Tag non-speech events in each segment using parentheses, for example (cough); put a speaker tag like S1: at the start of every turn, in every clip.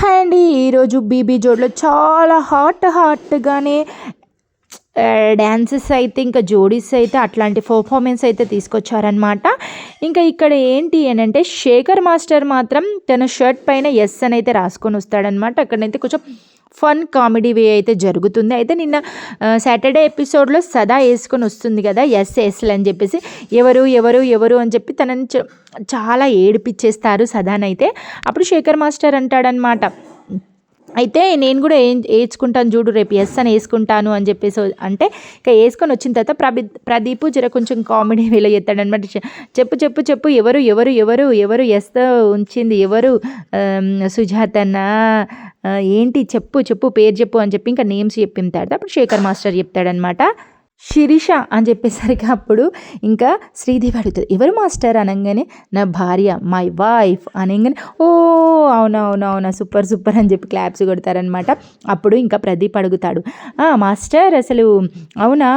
S1: Hi అండి ఈరోజు BB జోడ్లో చాలా హాట్ హాట్గానే డ్యాన్సెస్ అయితే ఇంకా జోడీస్ అయితే అట్లాంటి పర్ఫార్మెన్స్ అయితే తీసుకొచ్చారనమాట ఇంకా ఇక్కడ ఏంటి అని అంటే శేఖర్ మాస్టర్ మాత్రం తన షర్ట్ పైన ఎస్ అని అయితే రాసుకొని వస్తాడనమాట అక్కడైతే కొంచెం ఫన్ కామెడీ వే అయితే జరుగుతుంది. అయితే నిన్న సాటర్డే ఎపిసోడ్లో సదా వేసుకొని వస్తుంది కదా ఎస్ ఎస్లు అని చెప్పేసి. ఎవరు ఎవరు ఎవరు అని చెప్పి తనని చాలా ఏడిపించేస్తారు సదానైతే అప్పుడు శేఖర్ మాస్టర్ అంటాడనమాట అయితే నేను కూడా ఏం వేసుకుంటాను చూడు రేపు ఎస్ అని వేసుకుంటాను అని చెప్పేసి. అంటే ఇక వేసుకొని వచ్చిన తర్వాత ప్రబి ప్రదీప్ జర కొంచెం కామెడీ వేలో ఎత్తాడనమాట. చెప్పు చెప్పు చెప్పు ఎవరు ఎవరు ఎవరు ఎవరు ఎస్తో ఉంచింది? ఎవరు సుజాతనా? ఏంటి చెప్పు చెప్పు పేరు చెప్పు అని చెప్పి ఇంకా నేమ్స్ చెప్పిన తర్వాత అప్పుడు శేఖర్ మాస్టర్ చెప్తాడనమాట శిరీష అని చెప్పేసరికి అప్పుడు ఇంకా శ్రీదేవి అడుగుతుంది ఎవరు మాస్టర్? అనగానే నా భార్య మై వైఫ్ అనగానే ఓ అవునా అవునా అవునా సూపర్ సూపర్ అని చెప్పి క్లాప్స్ కొడతారనమాట అప్పుడు ఇంకా ప్రదీప్ అడుగుతాడు "ఆ, మాస్టర్ అసలు అవునా?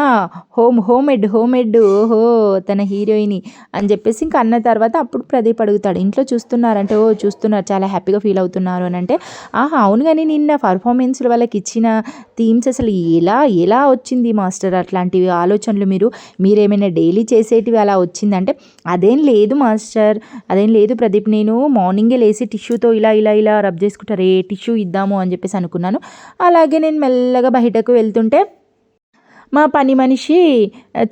S1: హోమ్ హోమ్ ఎడ్ హోమ్ ఓహో తన హీరోయిన్ అని చెప్పేసి ఇంకా అన్న తర్వాత అప్పుడు ప్రదీప్ అడుగుతాడు ఇంట్లో చూస్తున్నారంటే ఓ చూస్తున్నారు చాలా హ్యాపీగా ఫీల్ అవుతున్నారు అని అంటే ఆహా అవును కానీ నిన్న పర్ఫార్మెన్స్లు వాళ్ళకి ఇచ్చిన థీమ్స్ అసలు ఎలా ఎలా వచ్చింది మాస్టర్? అట్లాంటి అట్లాంటివి ఆలోచనలు మీరు మీరేమైనా డైలీ చేసేటివి అలా వచ్చిందంటే అదేం లేదు మాస్టర్ అదేం లేదు ప్రదీప్ నేను మార్నింగే లేచి టిష్యూతో ఇలా ఇలా ఇలా రబ్ చేసుకుంటారు ఏ టిష్యూ ఇద్దాము అని చెప్పేసి అనుకున్నాను. అలాగే నేను మెల్లగా బయటకు వెళ్తుంటే మా పని మనిషి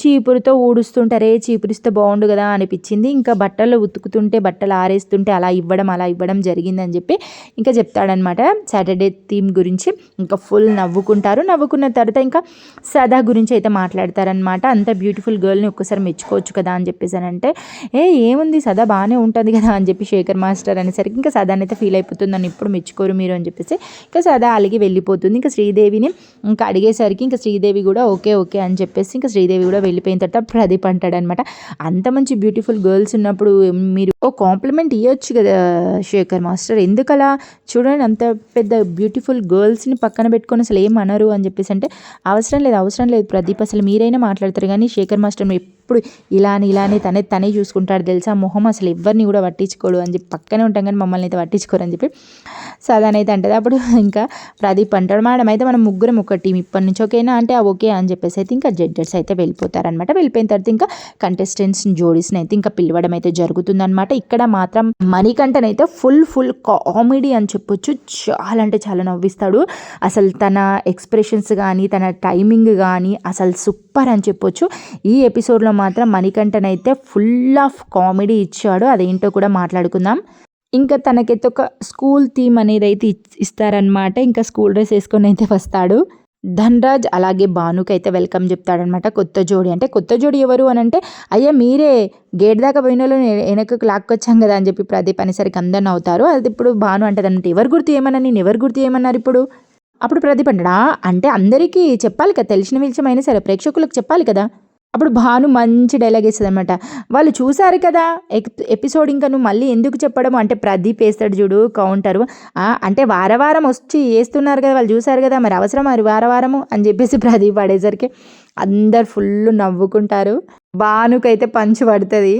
S1: చీపురుతో ఊడుస్తుంటారే చీపురిస్తే బాగుండు కదా అనిపించింది. ఇంకా బట్టలు ఉతుకుతుంటే బట్టలు ఆరేస్తుంటే అలా ఇవ్వడం అలా ఇవ్వడం జరిగిందని చెప్పి ఇంకా చెప్తాడనమాట సాటర్డే థీమ్ గురించి ఇంకా ఫుల్ నవ్వుకుంటారు. నవ్వుకున్న తర్వాత ఇంకా సదా గురించి అయితే మాట్లాడతారనమాట అంత బ్యూటిఫుల్ గర్ల్ని ఒక్కసారి మెచ్చుకోవచ్చు కదా అని చెప్పేసి అని అంటే ఏ ఏముంది? సదా బాగానే ఉంటుంది కదా? అని చెప్పి శేఖర్ మాస్టర్ అనేసరికి ఇంకా సదాని అయితే ఫీల్ అయిపోతుంది. నన్ను ఇప్పుడు మెచ్చుకోరు మీరు? అని చెప్పేసి ఇంకా సదా అలిగి వెళ్ళిపోతుంది. ఇంకా శ్రీదేవిని ఇంకా అడిగేసరికి ఇంకా శ్రీదేవి కూడా ఓకే ఓకే అని చెప్పేసి ఇంకా శ్రీదేవి కూడా వెళ్ళిపోయిన తర్వాత ప్రదీప్ అంటాడనమాట. అంత మంచి బ్యూటిఫుల్ గర్ల్స్ ఉన్నప్పుడు మీరు ఓ కాంప్లిమెంట్ ఇవ్వచ్చు కదా శేఖర్ మాస్టర్. ఎందుకలా? చూడండి అంత పెద్ద బ్యూటిఫుల్ గర్ల్స్ని పక్కన పెట్టుకొని అసలు ఏం అనరు అని చెప్పేసి అంటే అవసరం లేదు అవసరం లేదు ప్రదీప్ అసలు మీరైనా మాట్లాడతారు. కానీ శేఖర్ మాస్టర్ ఎప్పుడు ఇలానే ఇలానే తనే తనే చూసుకుంటాడు తెలుసా? మొహం అసలు ఎవరిని కూడా పట్టించుకోడు అని చెప్పి పక్కనే ఉంటాం కానీ మమ్మల్ని అయితే పట్టించుకోరు అని చెప్పి సదాన్ అయితే అంటది. అప్పుడు ఇంకా ప్రదీప్ అంటాడు మేడం అయితే మనం ముగ్గురం ఒక టీం ఇప్పటి నుంచి ఓకేనా? అంటే ఓకే అని చెప్పేసి అయితే ఇంకా జడ్జెస్ అయితే వెళ్ళిపోతారనమాట వెళ్ళిపోయిన తర్వాత ఇంకా కంటెస్టెంట్స్ని జోడీస్ని అయితే ఇంకా పిలవడం అయితే జరుగుతుందనమాట ఇక్కడ మాత్రం మణికంఠనైతే ఫుల్ ఫుల్ కామెడీ అని చెప్పొచ్చు. చాలా అంటే చాలా నవ్విస్తాడు. అసలు తన ఎక్స్ప్రెషన్స్ కానీ తన టైమింగ్ కానీ అసలు సూపర్ అని చెప్పొచ్చు. ఈ ఎపిసోడ్లో మాత్రం మణికంఠనైతే ఫుల్ ఆఫ్ కామెడీ ఇచ్చాడు. అదేంటో కూడా మాట్లాడుకుందాం. ఇంకా తనకైతే ఒక స్కూల్ థీమ్ అనేది అయితే ఇస్తారనమాట ఇంకా స్కూల్ డ్రెస్ వేసుకొని అయితే వస్తాడు. ధన్రాజ్ అలాగే భానుకి అయితే వెల్కమ్ చెప్తాడనమాట కొత్త జోడి. అంటే కొత్త జోడి ఎవరు అని అంటే అయ్యా మీరే గేట్ దాకా పోయిన వాళ్ళు వెనకకు లాక్కొచ్చాం కదా అని చెప్పి ప్రదీప్ అనేసరికి అందరిని అవుతారు అది ఇప్పుడు భాను అంటది అంటే ఎవరు గుర్తు ఏమన్నా నేను ఎవరు గుర్తు ఏమన్నారు ఇప్పుడు? అప్పుడు ప్రదీప్ అంటాడా? అంటే అందరికీ చెప్పాలి కదా తెలిసిన విషయమైనా సరే ప్రేక్షకులకు చెప్పాలి కదా. అప్పుడు భాను మంచి డైలాగ్ వేస్తుంది అనమాట వాళ్ళు చూశారు కదా ఎపిసోడ్ ఇంకా నువ్వు మళ్ళీ ఎందుకు చెప్పడం అంటే ప్రదీప్ వేస్తాడు చూడు కౌంటరు అంటే వారవారం వచ్చి వేస్తున్నారు కదా వాళ్ళు చూశారు కదా మరి అవసరం మరి వారవారము? అని చెప్పేసి ప్రదీప్ పడేసరికి అందరు ఫుల్ నవ్వుకుంటారు. భానుకైతే పంచు పడుతుంది.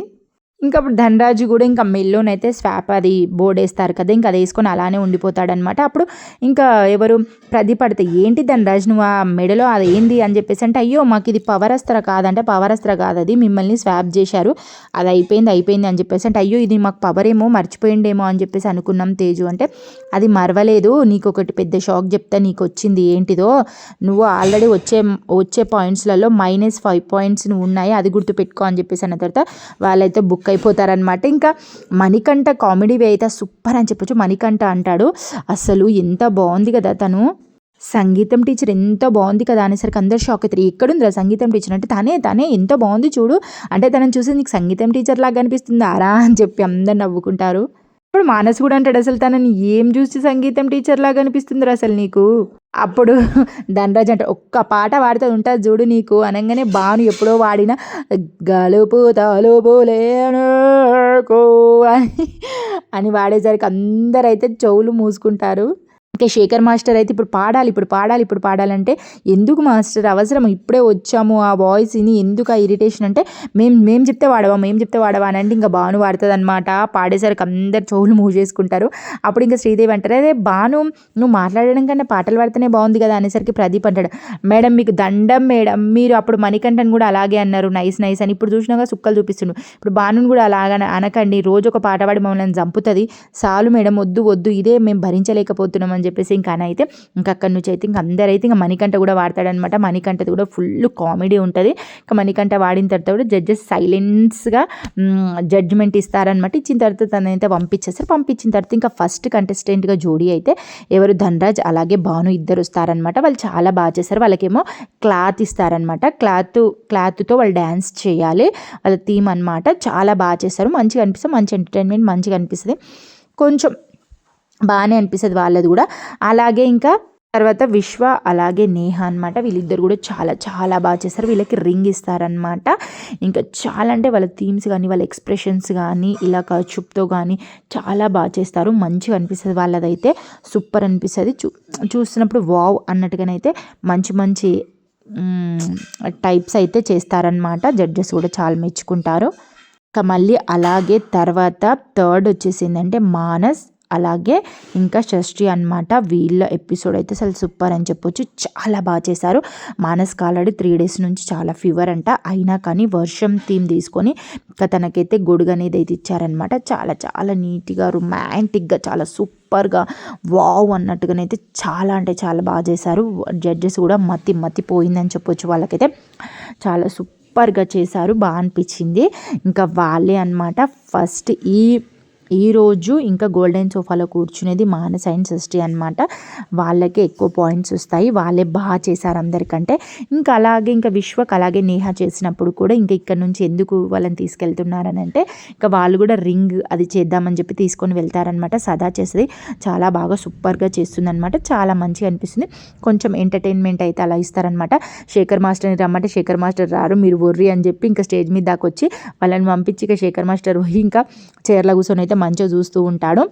S1: ఇంకా అప్పుడు ధనరాజు కూడా ఇంకా మెల్లోనైతే స్వాప్ అది బోర్డేస్తారు కదా ఇంకా అది వేసుకొని అలానే ఉండిపోతాడనమాట అప్పుడు ఇంకా ఎవరు ప్రతి పడితే ఏంటి ధనరాజు నువ్వు ఆ మెడలో అది ఏంది? అని చెప్పేసి అంటే అయ్యో మాకు ఇది పవర్ అస్త్ర కాదంటే పవర్ అస్త్ర కాదు అది మిమ్మల్ని స్వాప్ చేశారు అది అయిపోయింది అయిపోయింది అని చెప్పేసి అంటే అయ్యో ఇది మాకు పవర్ ఏమో మర్చిపోయిండేమో అని చెప్పేసి అనుకున్నాం తేజు అంటే అది మరవలేదు నీకు ఒకటి పెద్ద షాక్ చెప్తా నీకు వచ్చింది ఏంటిదో నువ్వు ఆల్రెడీ వచ్చే వచ్చే పాయింట్స్లలో మైనస్ ఫైవ్ పాయింట్స్ నువ్వు ఉన్నాయి అది గుర్తుపెట్టుకో అని చెప్పేసి అన్న తర్వాత వాళ్ళైతే బుక్ అయిపోతారనమాట ఇంకా మణికంఠ కామెడీవి అయితే సూపర్ అని చెప్పొచ్చు. మణికంఠ అంటాడు అసలు ఎంత బాగుంది కదా తను. సంగీతం టీచర్ ఎంత బాగుంది కదా అనేసరికి అందరు షాక్ అవుతారు ఎక్కడుందిరా సంగీతం టీచర్? అంటే తనే తనే ఎంత బాగుంది చూడు. అంటే తనని చూసి నీకు సంగీతం టీచర్ లాగా అనిపిస్తుంది? ఆరా అని చెప్పి అందరు నవ్వుకుంటారు. ఇప్పుడు మానస్ కూడా అంటాడు అసలు తనని ఏం చూసి సంగీతం టీచర్ లాగా అనిపిస్తుందిరా అసలు నీకు? అప్పుడు (laughs) ధనరాజ్ అంటే ఒక్క పాట పాడితే ఉంటుంది చూడు నీకు అనగానే బాను ఎప్పుడో వాడిన గలుపు తలుపు లేనుకో అని అని వాడేసరికి అందరైతే చెవులు మూసుకుంటారు. ఇంకా శేఖర్ మాస్టర్ అయితే ఇప్పుడు పాడాలి ఇప్పుడు పాడాలి ఇప్పుడు పాడాలంటే ఎందుకు మాస్టర్? అవసరం ఇప్పుడే వచ్చాము ఆ వాయిస్ విని ఎందుకు ఆ ఇరిటేషన్ అంటే మేము మేము చెప్తే వాడవా మేము చెప్తే వాడవా అని అంటే ఇంకా బాను వాడుతుంది అనమాట పాడేసరికి అందరు చెవులు మూవ్ చేసుకుంటారు. అప్పుడు ఇంకా శ్రీదేవి అంటారు అదే బాను నువ్వు మాట్లాడడం కన్నా పాటలు పాడితేనే బాగుంది కదా అనేసరికి ప్రదీప్ అంటాడు. మేడం మీకు దండం మేడం మీరు అప్పుడు మణికంఠన్ కూడా అలాగే అన్నారు నైస్ నైస్ అని. ఇప్పుడు చూసినాక సుక్కలు చూపిస్తుండు. ఇప్పుడు బాను కూడా అలాగ అనకండి రోజు ఒక పాట పాడి మమ్మల్ని చంపుతుంది. చాలు మేడం వద్దు వద్దు ఇదే మేము భరించలేకపోతున్నాం అని చెప్పేసి ఇంకా అని అయితే ఇంకా అక్కడి నుంచి అయితే ఇంకా అందరైతే ఇంకా మణికంఠ కూడా వాడతాడనమాట మణికంఠది కూడా ఫుల్ కామెడీ ఉంటుంది. ఇంకా మణికంఠ వాడిన తర్వాత కూడా జడ్జెస్ సైలెన్స్గా జడ్జ్మెంట్ ఇస్తారనమాట ఇచ్చిన తర్వాత తనైతే పంపించేస్తారు. పంపించిన తర్వాత ఇంకా ఫస్ట్ కంటెస్టెంట్గా జోడీ అయితే ఎవరు? ధనరాజ్ అలాగే భాను ఇద్దరు వస్తారనమాట వాళ్ళు చాలా బాగా చేస్తారు. వాళ్ళకేమో క్లాత్ ఇస్తారనమాట క్లాత్ క్లాత్తో వాళ్ళు డ్యాన్స్ చేయాలి. వాళ్ళ థీమ్ అనమాట చాలా బాగా చేస్తారు. మంచిగా అనిపిస్తుంది. మంచి ఎంటర్టైన్మెంట్ మంచిగా అనిపిస్తుంది. కొంచెం బాగానే అనిపిస్తుంది వాళ్ళది కూడా. అలాగే ఇంకా తర్వాత విశ్వ అలాగే నేహ అనమాట వీళ్ళిద్దరు కూడా చాలా చాలా బాగా చేస్తారు. వీళ్ళకి రింగ్ ఇస్తారనమాట ఇంకా చాలా అంటే వాళ్ళ థీమ్స్ కానీ వాళ్ళ ఎక్స్ప్రెషన్స్ కానీ ఇలా చూపుతో కానీ చాలా బాగా చేస్తారు. మంచిగా అనిపిస్తుంది వాళ్ళదైతే. సూపర్ అనిపిస్తుంది. చూ చూస్తున్నప్పుడు వావ్ అన్నట్టుగానైతే మంచి మంచి టైప్స్ అయితే చేస్తారనమాట జడ్జెస్ కూడా చాలా మెచ్చుకుంటారు. ఇంకా మళ్ళీ అలాగే తర్వాత థర్డ్ వచ్చేసిందంటే మానస్. అలాగే ఇంకా షష్ఠి అనమాట వీళ్ళ ఎపిసోడ్ అయితే అసలు సూపర్ అని చెప్పొచ్చు. చాలా బాగా చేశారు. మానస్ ఆల్రెడీ త్రీ డేస్ నుంచి చాలా ఫీవర్ అంట. అయినా కానీ వర్షం థీమ్ తీసుకొని ఇంకా తనకైతే గొడుగు అనేది అయితే ఇచ్చారనమాట చాలా చాలా నీట్గా రొమాంటిక్గా చాలా సూపర్గా వావ్ అన్నట్టుగానైతే చాలా అంటే చాలా బాగా చేశారు. జడ్జెస్ కూడా మతి మతిపోయిందని చెప్పొచ్చు వాళ్ళకైతే. చాలా సూపర్గా చేశారు. బాగా అనిపించింది. ఇంకా వాళ్ళే అనమాట ఫస్ట్ ఈ ఈరోజు ఇంకా గోల్డెన్ సోఫాలో కూర్చునేది మానస అండ్ సృష్టి అనమాట వాళ్ళకే ఎక్కువ పాయింట్స్ వస్తాయి. వాళ్ళే బాగా చేశారు అందరికంటే. ఇంకా అలాగే ఇంకా విశ్వక్ అలాగే నేహ చేసినప్పుడు కూడా ఇంకా ఇక్కడ నుంచి ఎందుకు వాళ్ళని తీసుకెళ్తున్నారని అంటే ఇంకా వాళ్ళు కూడా రింగ్ అది చేద్దామని చెప్పి తీసుకొని వెళ్తారనమాట సదా చేసేది చాలా బాగా సూపర్గా చేస్తుందనమాట చాలా మంచిగా అనిపిస్తుంది. కొంచెం ఎంటర్టైన్మెంట్ అయితే అలా ఇస్తారనమాట శేఖర్ మాస్టర్ని రమ్మంటే శేఖర్ మాస్టర్ రారు మీరు వర్రి అని చెప్పి ఇంకా స్టేజ్ మీద దాకా వచ్చి వాళ్ళని పంపించి ఇక శేఖర్ మాస్టర్ ఇంకా చీరల కూర్చొని అయితే మంచిగా చూస్తూ ఉంటాడు.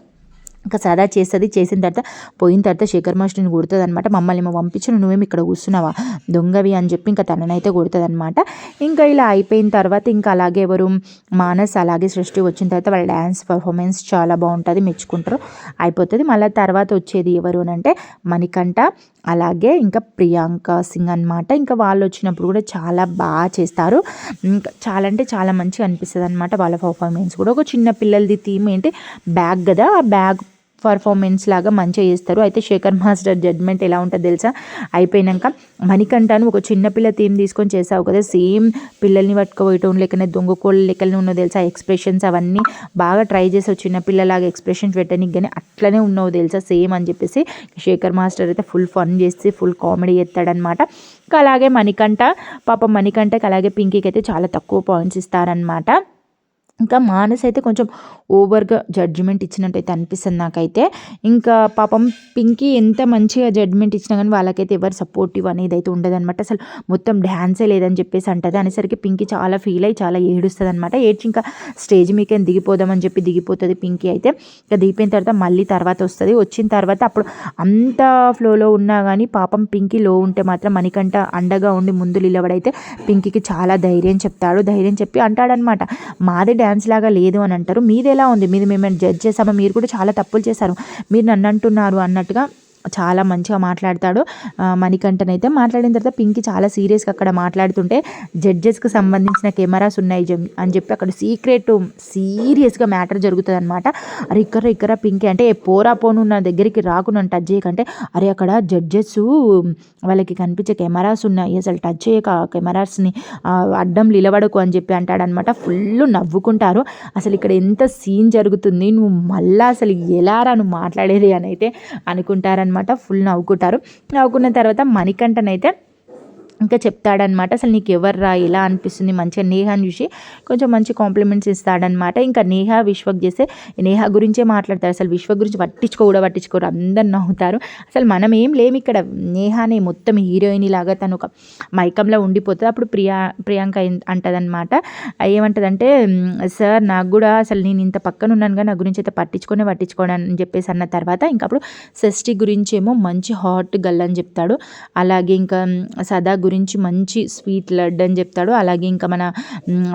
S1: ఇంకా సదా చేస్తుంది. చేసిన తర్వాత పోయిన తర్వాత శేఖర్ మాస్టర్ని కొడుతుంది అనమాట మమ్మల్ని ఏమో పంపించిన నువ్వేమి ఇక్కడ కూర్చున్నావా? దొంగవి అని చెప్పి ఇంకా తననైతే కొడుతుంది అనమాట ఇంకా ఇలా అయిపోయిన తర్వాత ఇంకా అలాగే ఎవరు మానస్ అలాగే సృష్టి వచ్చిన తర్వాత వాళ్ళ డ్యాన్స్ పర్ఫార్మెన్స్ చాలా బాగుంటుంది మెచ్చుకుంటారు అయిపోతుంది. మళ్ళీ తర్వాత వచ్చేది ఎవరు అని అంటే మణికంఠ అలాగే ఇంకా ప్రియాంక సింగ్ అనమాట ఇంకా వాళ్ళు వచ్చినప్పుడు కూడా చాలా బాగా చేస్తారు. ఇంకా చాలా అంటే చాలా మంచిగా అనిపిస్తుంది అనమాట వాళ్ళ పర్ఫార్మెన్స్ కూడా. ఒక చిన్న పిల్లలది థీమ్ ఏంటి? బ్యాగ్ కదా. ఆ బ్యాగ్ పర్ఫార్మెన్స్ లాగా మంచిగా చేస్తారు. అయితే శేఖర్ మాస్టర్ జడ్మెంట్ ఎలా ఉంటుందో తెలుసా? అయిపోయినాక మణికంఠను ఒక చిన్నపిల్ల థీమ్ తీసుకొని చేసావు కదా సేమ్ పిల్లల్ని పట్టుకోవటం లేకనే దొంగ కోళ్ళ లెక్కలనే ఉన్నో తెలుసా? ఎక్స్ప్రెషన్స్ అవన్నీ బాగా ట్రై చేసావు చిన్నపిల్లలాగా ఎక్స్ప్రెషన్స్ పెట్టడానికి కానీ అట్లనే ఉన్నావు తెలుసా? సేమ్ అని చెప్పేసి శేఖర్ మాస్టర్ అయితే ఫుల్ ఫన్ చేసి ఫుల్ కామెడీ చేస్తాడనమాట ఇంకా అలాగే మణికంఠ పాప మణికంఠకి అలాగే పింకీకి అయితే చాలా తక్కువ పాయింట్స్ ఇస్తారనమాట ఇంకా మానస్ అయితే కొంచెం ఓవర్గా జడ్జిమెంట్ ఇచ్చినట్టయితే అనిపిస్తుంది నాకైతే. ఇంకా పాపం పింకీ ఎంత మంచిగా జడ్జిమెంట్ ఇచ్చినా కానీ వాళ్ళకైతే ఎవరు సపోర్టివ్ అనేది అయితే ఉండదన్నమాట. అసలు మొత్తం డ్యాన్సే లేదని చెప్పేసి అంటది. అనేసరికి పింకీ చాలా ఫీల్ అయ్యి చాలా ఏడుస్తుంది అనమాట ఏడ్చి ఇంకా స్టేజ్ మీకేం దిగిపోదామని చెప్పి దిగిపోతుంది పింకీ అయితే. ఇంకా దిగిపోయిన తర్వాత మళ్ళీ తర్వాత వస్తుంది. వచ్చిన తర్వాత అప్పుడు అంత ఫ్లోలో ఉన్నా కానీ పాపం పింకీ లో ఉంటే మాత్రం మనకంట అండగా ఉండి ముందు నిలబడైతే పింకీకి చాలా ధైర్యం చెప్తాడు. ధైర్యం చెప్పి అంటాడనమాట మాదే డ్యాన్స్ లాగా లేదు అని అంటారు. మీది ఎలా ఉంది? మీది మేము జడ్జ్ చేసామా మీరు కూడా చాలా తప్పులు చేశారు. మీరు నన్ను అంటున్నారు అన్నట్టుగా చాలా మంచిగా మాట్లాడతాడు. మణికంఠన్ అయితే మాట్లాడిన తర్వాత పింకి చాలా సీరియస్గా అక్కడ మాట్లాడుతుంటే జడ్జెస్కి సంబంధించిన కెమెరాస్ ఉన్నాయి అని చెప్పి అక్కడ సీక్రెట్ సీరియస్గా మ్యాటర్ జరుగుతుంది అనమాట అరే ఇక్కడ ఇక్కడ పింకి అంటే పోరా పోను నా దగ్గరికి రాకుండా టచ్ చేయకంటే అరే అక్కడ జడ్జెస్ వాళ్ళకి కనిపించే కెమెరాస్ ఉన్నాయి అసలు టచ్ చేయక కెమెరాస్ని అడ్డం నిలబడకు అని చెప్పి అంటాడనమాట ఫుల్ నవ్వుకుంటారు. అసలు ఇక్కడ ఎంత సీన్ జరుగుతుంది నువ్వు మళ్ళీ అసలు ఎలా రా నువ్వు మాట్లాడేది అని అయితే అనుకుంటారని అనమాట ఫుల్ నవ్వుకుంటారు. నవ్వుకున్న తర్వాత మణికంఠనైతే ఇంకా చెప్తాడనమాట అసలు నీకు ఎవర్రా ఎలా అనిపిస్తుంది? మంచిగా నేహాని చూసి కొంచెం మంచి కాంప్లిమెంట్స్ ఇస్తాడనమాట. ఇంకా నేహ విశ్వక్ చేస్తే నేహ గురించే మాట్లాడతారు. అసలు విశ్వ గురించి పట్టించుకో కూడా పట్టించుకోరు. అందరు నవ్వుతారు. అసలు మనం ఏం లేము ఇక్కడ. నేహానే మొత్తం హీరోయిన్ లాగా తను ఒక మైకంలో ఉండిపోతుంది. అప్పుడు ప్రియా ప్రియాంక అంటదనమాట ఏమంటదంటే సార్ నాకు కూడా అసలు నేను ఇంత పక్కన ఉన్నాను కానీ నా గురించి అయితే పట్టించుకొని పట్టించుకోవడం అని చెప్పేసి అన్న తర్వాత ఇంకా అప్పుడు షష్ఠి గురించి ఏమో మంచి హాట్ గల్ అని చెప్తాడు. అలాగే ఇంకా సదా గురించి గురించి మంచి స్వీట్ లడ్డు అని చెప్తాడు. అలాగే ఇంకా మన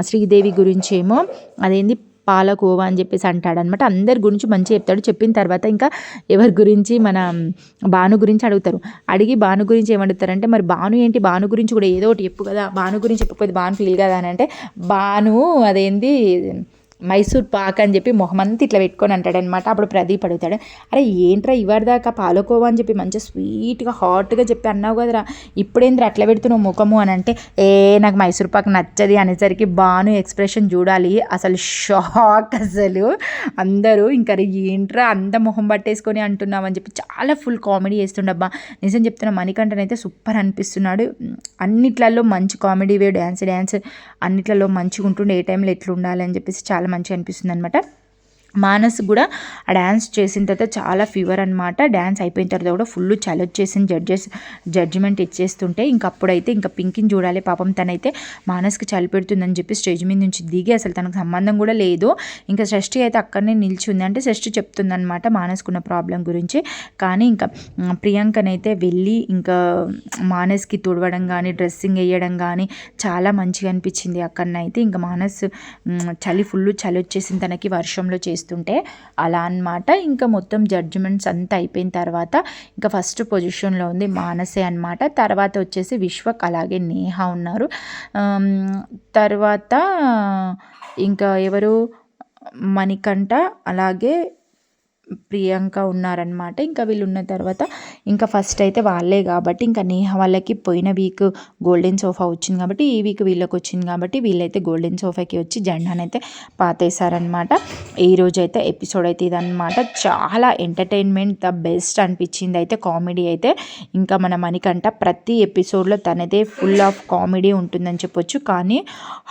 S1: శ్రీదేవి గురించి ఏమో అదేంది? పాలకోవా అని చెప్పేసి అంటాడనమాట అందరి గురించి మంచిగా చెప్తాడు. చెప్పిన తర్వాత ఇంకా ఎవరి గురించి? మన భాను గురించి అడుగుతారు. అడిగి భాను గురించి ఏమడుగుతారంటే మరి భాను ఏంటి? భాను గురించి కూడా ఏదో ఒకటి చెప్పు కదా. భాను గురించి చెప్పకపోతే భాను ఫీల్ కదా? అని అంటే భాను అదేంది? మైసూర్ పాక్ అని చెప్పి మొహమంతా ఇట్లా పెట్టుకొని అంటాడనమాట అప్పుడు ప్రదీప్ అడుగుతాడు అరే ఏంట్రా ఇవాడిదాకా పాలకోవా? అని చెప్పి మంచిగా స్వీట్గా హాట్గా చెప్పి అన్నావు కదరా ఇప్పుడేంద్ర అట్లా పెడుతున్నావు ముఖము? అని అంటే ఏ నాకు మైసూర్ పాక్ నచ్చది అనేసరికి బాను ఎక్స్ప్రెషన్ చూడాలి. అసలు షాక్ అసలు. అందరూ ఇంకా ఏంట్రా అంత మొహం పట్టేసుకొని అంటున్నావు? అని చెప్పి చాలా ఫుల్ కామెడీ చేస్తుండబ్బా. నిజం చెప్తున్నా మణికంఠనైతే సూపర్ అనిపిస్తున్నాడు. అన్నిట్లలో మంచి కామెడీ వే డ్యాన్స్ డ్యాన్స్ అన్నిట్లలో మంచిగా ఉంటుండే ఏ టైంలో ఎట్లా ఉండాలి అని చెప్పేసి చాలా మంచిగా అనిపిస్తుంది అనమాట మానస్ కూడా ఆ డ్యాన్స్ చేసిన తర్వాత చాలా ఫీవర్ అనమాట డ్యాన్స్ అయిపోయిన తర్వాత కూడా ఫుల్ చలొచ్చేసిన చేసిన జడ్జెస్ జడ్జిమెంట్ ఇచ్చేస్తుంటే ఇంక అప్పుడైతే ఇంకా పింకిని చూడాలి. పాపం తనైతే మానస్కి చలి పెడుతుందని చెప్పి స్టేజ్ మీద నుంచి దిగి అసలు తనకు సంబంధం కూడా లేదు. ఇంకా షష్ఠి అయితే అక్కడనే నిల్చుంది. అంటే షష్ఠి చెప్తుందనమాట మానస్కున్న ప్రాబ్లం గురించి. కానీ ఇంకా ప్రియాంకనైతే వెళ్ళి ఇంకా మానస్కి తుడవడం కానీ డ్రెస్సింగ్ వేయడం కానీ చాలా మంచిగా అనిపించింది అక్కడనైతే. ఇంకా మానస్ చలి ఫుల్ చలి వచ్చేసింది తనకి వర్షంలో చేస్తుంది చేస్తుంటే అలా అనమాట ఇంకా మొత్తం జడ్జిమెంట్స్ అంతా అయిపోయిన తర్వాత ఇంకా ఫస్ట్ పొజిషన్లో ఉంది మానసే అనమాట తర్వాత వచ్చేసి విశ్వక్ అలాగే నేహ ఉన్నారు. తర్వాత ఇంకా ఎవరు? మణికంఠ అలాగే ప్రియాంక ఉన్నారనమాట ఇంకా వీళ్ళు ఉన్న తర్వాత ఇంకా ఫస్ట్ అయితే వాళ్ళే కాబట్టి ఇంకా నేహ వాళ్ళకి పోయిన వీక్ గోల్డెన్ సోఫా వచ్చింది కాబట్టి ఈ వీక్ వీళ్ళకి వచ్చింది కాబట్టి వీళ్ళైతే గోల్డెన్ సోఫాకి వచ్చి జెండానైతే పాతేశారనమాట ఈ రోజు అయితే ఎపిసోడ్ అయితే ఇదనమాట చాలా ఎంటర్టైన్మెంట్ ద బెస్ట్ అనిపించింది అయితే కామెడీ అయితే. ఇంకా మన మణికంట ప్రతి ఎపిసోడ్లో తనదే ఫుల్ ఆఫ్ కామెడీ ఉంటుందని చెప్పొచ్చు. కానీ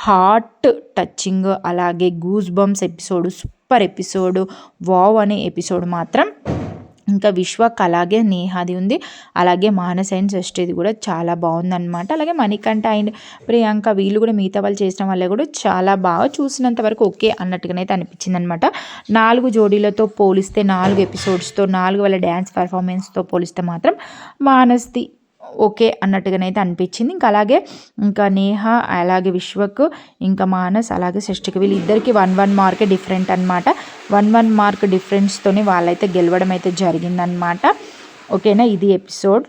S1: హార్ట్ టచింగ్ అలాగే goose bumps episode super episode wow అనే ఎపిసోడ్ మాత్రం ఇంకా విశ్వక్ అలాగే నేహాది ఉంది. అలాగే మానస్ అండ్ షష్ఠిది కూడా చాలా బాగుందన్నమాట. అలాగే మణికంఠ అండ్ ప్రియాంక వీళ్ళు కూడా మిగతా వాళ్ళు చేసిన వల్ల కూడా చాలా బాగా చూసినంత వరకు ఓకే అన్నట్టుగానైతే అనిపించింది అనమాట నాలుగు జోడీలతో పోలిస్తే నాలుగు ఎపిసోడ్స్తో నాలుగు వాళ్ళ డ్యాన్స్ పర్ఫార్మెన్స్తో పోలిస్తే మాత్రం మానస్ది ఓకే అన్నట్టుగానైతే అనిపించింది. ఇంకా అలాగే ఇంకా నేహ అలాగే విశ్వక్ ఇంకా మానస్ అలాగే షష్టికి వీళ్ళు ఇద్దరికి వన్ వన్ మార్కే డిఫరెంట్ అనమాట వన్ వన్ మార్క్ డిఫరెన్స్తోనే వాళ్ళైతే గెలవడం అయితే జరిగిందనమాట ఓకేనా? ఇది ఎపిసోడ్.